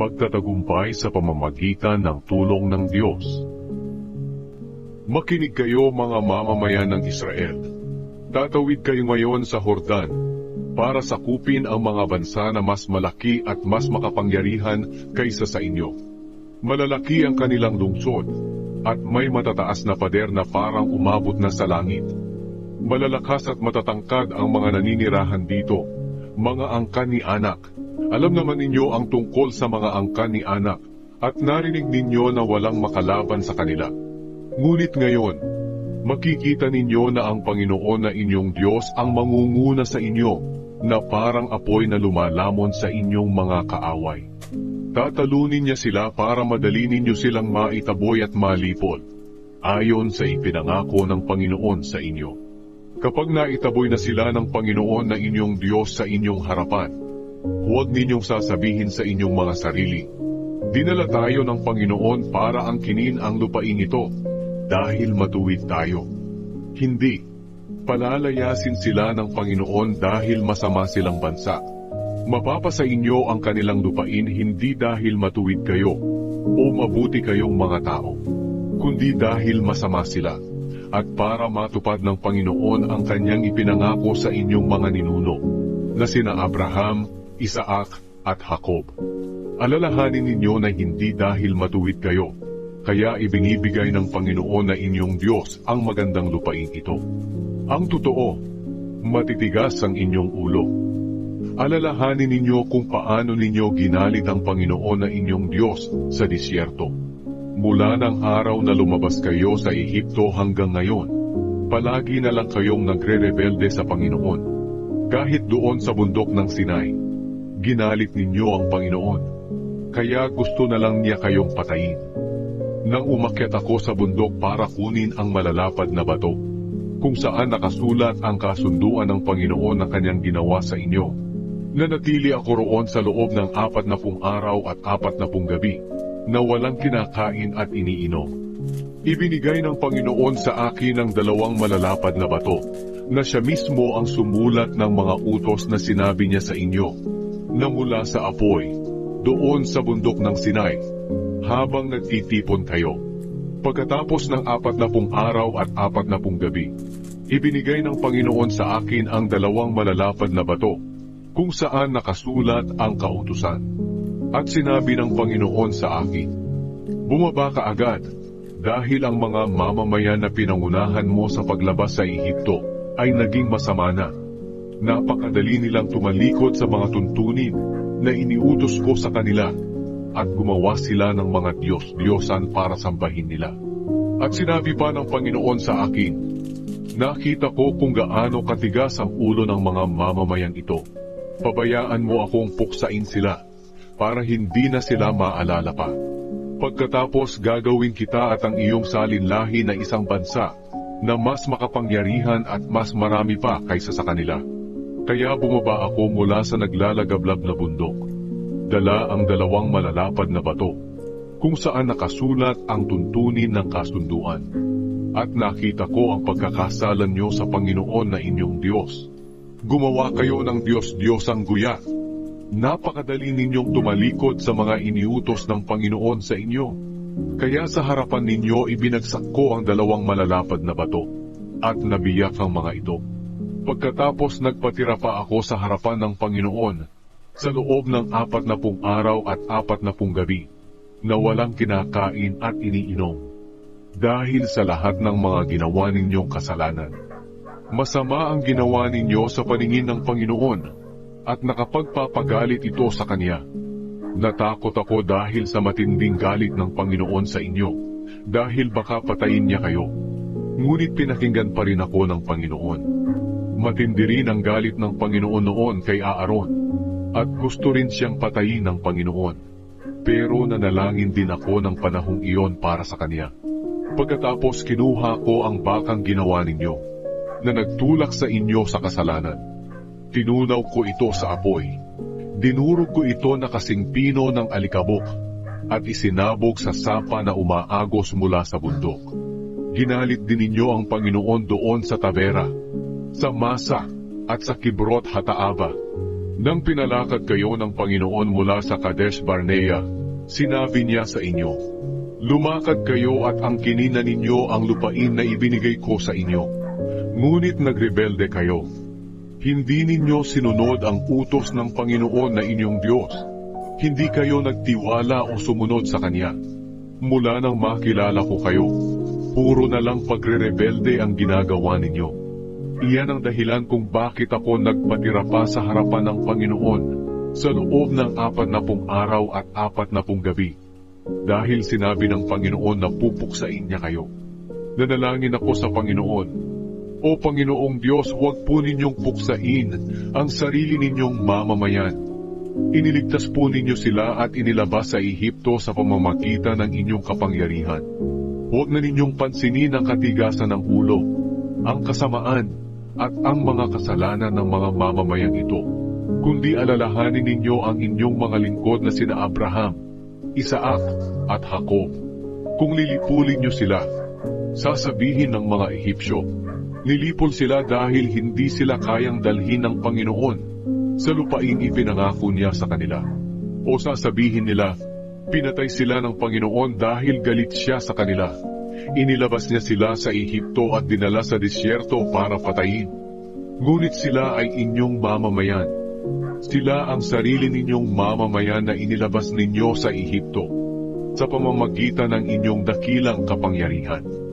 Pagtatagumpay sa pamamagitan ng tulong ng Diyos. Makinig kayo mga mamamayan ng Israel. Tatawid kayo ngayon sa Hordan para sakupin ang mga bansa na mas malaki at mas makapangyarihan kaysa sa inyo. Malalaki ang kanilang lungsod at may matataas na pader na parang umabot na sa langit. Malalakas at matatangkad ang mga naninirahan dito, mga angkan ni anak. Alam naman ninyo ang tungkol sa mga angkan ni anak at narinig ninyo na walang makalaban sa kanila. Ngunit ngayon, makikita ninyo na ang Panginoon na inyong Diyos ang mangunguna sa inyo na parang apoy na lumalamon sa inyong mga kaaway. Tatalunin niya sila para madali ninyo silang maitaboy at malipol, ayon sa ipinangako ng Panginoon sa inyo. Kapag naitaboy na sila ng Panginoon na inyong Diyos sa inyong harapan, huwag ninyong sasabihin sa inyong mga sarili, Dinala tayo ng Panginoon para angkinin ang lupain ito dahil matuwid tayo. Hindi, palalayasin sila ng Panginoon dahil masama silang bansa. Mapapasa inyo ang kanilang lupain hindi dahil matuwid kayo o mabuti kayong mga tao, kundi dahil masama sila at para matupad ng Panginoon ang kanyang ipinangako sa inyong mga ninuno na sina Abraham, Isaac at Jacob. Alalahanin ninyo na hindi dahil matuwid kayo, kaya ibinibigay ng Panginoon na inyong Diyos ang magandang lupain ito. Ang totoo, matitigas ang inyong ulo. Alalahanin ninyo kung paano ninyo ginalit ang Panginoon na inyong Diyos sa disyerto. Mula ng araw na lumabas kayo sa Ehipto hanggang ngayon, palagi na lang kayong nagre-rebelde sa Panginoon. Kahit doon sa bundok ng Sinai, ginalit ninyo ang Panginoon. Kaya gusto na lang niya kayong patayin. Nang umakyat ako sa bundok para kunin ang malalapad na bato, kung saan nakasulat ang kasunduan ng Panginoon na kanyang ginawa sa inyo, Nanatili ako roon sa loob ng apat na pung araw at apat na pung gabi, na walang kinakain at iniinom. Ibinigay ng Panginoon sa akin ang dalawang malalapad na bato, na siya mismo ang sumulat ng mga utos na sinabi niya sa inyo, na mula sa apoy, doon sa bundok ng Sinai, habang nagtitipon kayo. Pagkatapos ng apat na pung araw at apat na pung gabi, ibinigay ng Panginoon sa akin ang dalawang malalapad na bato, kung saan nakasulat ang kautusan. At sinabi ng Panginoon sa akin, Bumaba ka agad, dahil ang mga mamamayan na pinangunahan mo sa paglabas sa Ehipto ay naging masama na. Napakadali nilang tumalikod sa mga tuntunin na iniutos ko sa kanila at gumawa sila ng mga Diyos-Diyosan para sambahin nila. At sinabi pa ng Panginoon sa akin, Nakita ko kung gaano katigas ang ulo ng mga mamamayang ito pabayaan mo akong puksain sila, para hindi na sila maalala pa. Pagkatapos gagawin kita at ang iyong salinlahi na isang bansa, na mas makapangyarihan at mas marami pa kaysa sa kanila. Kaya bumaba ako mula sa naglalagablab na bundok. Dala ang dalawang malalapad na bato, kung saan nakasulat ang tuntunin ng kasunduan. At nakita ko ang pagkakasalan niyo sa Panginoon na inyong Diyos gumawa kayo ng Diyos-Diyosang guya. Napakadali ninyong tumalikod sa mga iniutos ng Panginoon sa inyo. Kaya sa harapan ninyo ibinagsak ko ang dalawang malalapad na bato, at nabiyak ang mga ito. Pagkatapos nagpatira pa ako sa harapan ng Panginoon, sa loob ng apat na pung araw at apat na pung gabi, na walang kinakain at iniinom, dahil sa lahat ng mga ginawa ninyong kasalanan. Masama ang ginawa ninyo sa paningin ng Panginoon, at nakapagpapagalit ito sa Kanya. Natakot ako dahil sa matinding galit ng Panginoon sa inyo, dahil baka patayin niya kayo. Ngunit pinakinggan pa rin ako ng Panginoon. Matindi rin ang galit ng Panginoon noon kay Aaron, at gusto rin siyang patayin ng Panginoon. Pero nanalangin din ako ng panahong iyon para sa Kanya. Pagkatapos kinuha ko ang bakang ginawa ninyo na nagtulak sa inyo sa kasalanan. Tinunaw ko ito sa apoy. Dinurog ko ito na kasing pino ng alikabok at isinabog sa sapa na umaagos mula sa bundok. Ginalit din ninyo ang Panginoon doon sa Tavera, sa Masa, at sa Kibrot Hataaba. Nang pinalakad kayo ng Panginoon mula sa Kadesh Barnea, sinabi niya sa inyo, Lumakad kayo at angkinin na ninyo ang lupain na ibinigay ko sa inyo. Ngunit nagrebelde kayo. Hindi ninyo sinunod ang utos ng Panginoon na inyong Diyos. Hindi kayo nagtiwala o sumunod sa Kanya. Mula nang makilala ko kayo, puro na lang pagre-rebelde ang ginagawa ninyo. Iyan ang dahilan kung bakit ako nagpatira pa sa harapan ng Panginoon sa loob ng apat na pung araw at apat na pung gabi. Dahil sinabi ng Panginoon na pupuksain niya kayo. Nanalangin ako sa Panginoon. O Panginoong Diyos, huwag po ninyong puksain ang sarili ninyong mamamayan. Iniligtas po ninyo sila at inilabas sa Ehipto sa pamamagitan ng inyong kapangyarihan. Huwag na ninyong pansinin ang katigasan ng ulo, ang kasamaan, at ang mga kasalanan ng mga mamamayang ito, kundi alalahanin ninyo ang inyong mga lingkod na sina Abraham, Isaac, at Jacob. Kung lilipulin nyo sila, sasabihin ng mga Ehipsyo, nilipol sila dahil hindi sila kayang dalhin ng Panginoon sa lupain ipinangako niya sa kanila. O sasabihin nila, pinatay sila ng Panginoon dahil galit siya sa kanila. Inilabas niya sila sa Ehipto at dinala sa disyerto para patayin. Ngunit sila ay inyong mamamayan. Sila ang sarili ninyong mamamayan na inilabas ninyo sa Ehipto sa pamamagitan ng inyong dakilang kapangyarihan.